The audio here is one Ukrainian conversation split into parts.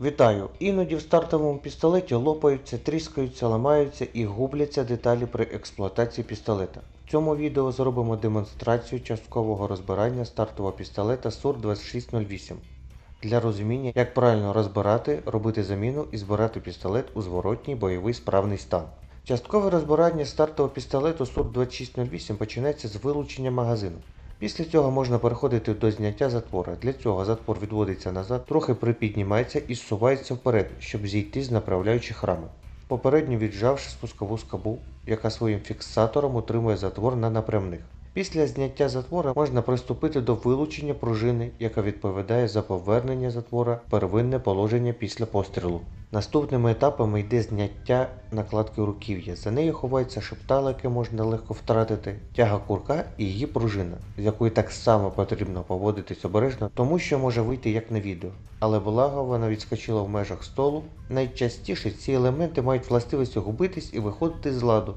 Вітаю! Іноді в стартовому пістолеті лопаються, тріскаються, ламаються і губляться деталі при експлуатації пістолета. В цьому відео зробимо демонстрацію часткового розбирання стартового пістолета SUR 2608 для розуміння, як правильно розбирати, робити заміну і збирати пістолет у зворотній бойовий справний стан. Часткове розбирання стартового пістолету SUR 2608 починається з вилучення магазину. Після цього можна переходити до зняття затвора. Для цього затвор відводиться назад, трохи припіднімається і зсувається вперед, щоб зійти з направляючих рами. Попередньо віджавши спускову скобу, яка своїм фіксатором утримує затвор на напрямних. Після зняття затвора можна приступити до вилучення пружини, яка відповідає за повернення затвора в первинне положення після пострілу. Наступними етапами йде зняття накладки руків'я. За нею ховається шептало, яке можна легко втратити, тяга курка і її пружина, з якою так само потрібно поводитись обережно, тому що може вийти як на відео. Але благо вона відскочила в межах столу. Найчастіше ці елементи мають властивість губитись і виходити з ладу.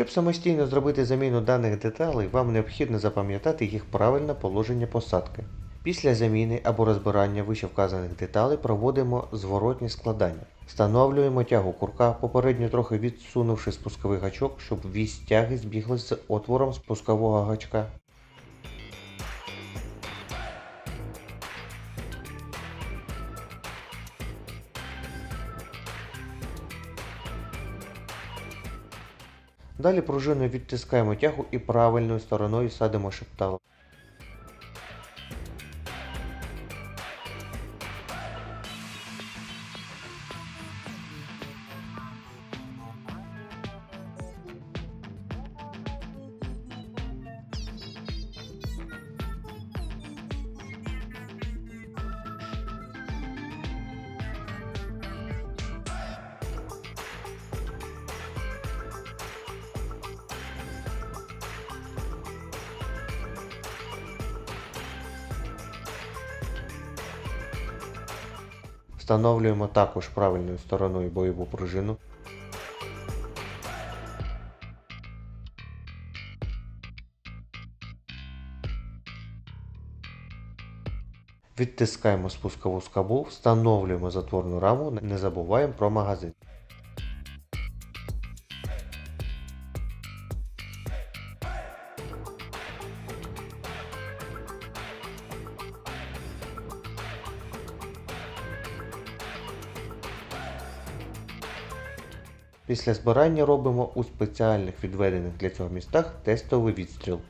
Щоб самостійно зробити заміну даних деталей, вам необхідно запам'ятати їх правильне положення посадки. Після заміни або розбирання вище вказаних деталей проводимо зворотні складання. Встановлюємо тягу курка, попередньо трохи відсунувши спусковий гачок, щоб вісь тяги збіглась з отвором спускового гачка. Далі пружиною відтискаємо тягу і правильною стороною садимо шептало. Встановлюємо також правильною стороною бойову пружину. Відтискаємо спускову скобу, встановлюємо затворну раму, не забуваємо про магазин. Після збирання робимо у спеціальних відведених для цього містах тестовий відстріл.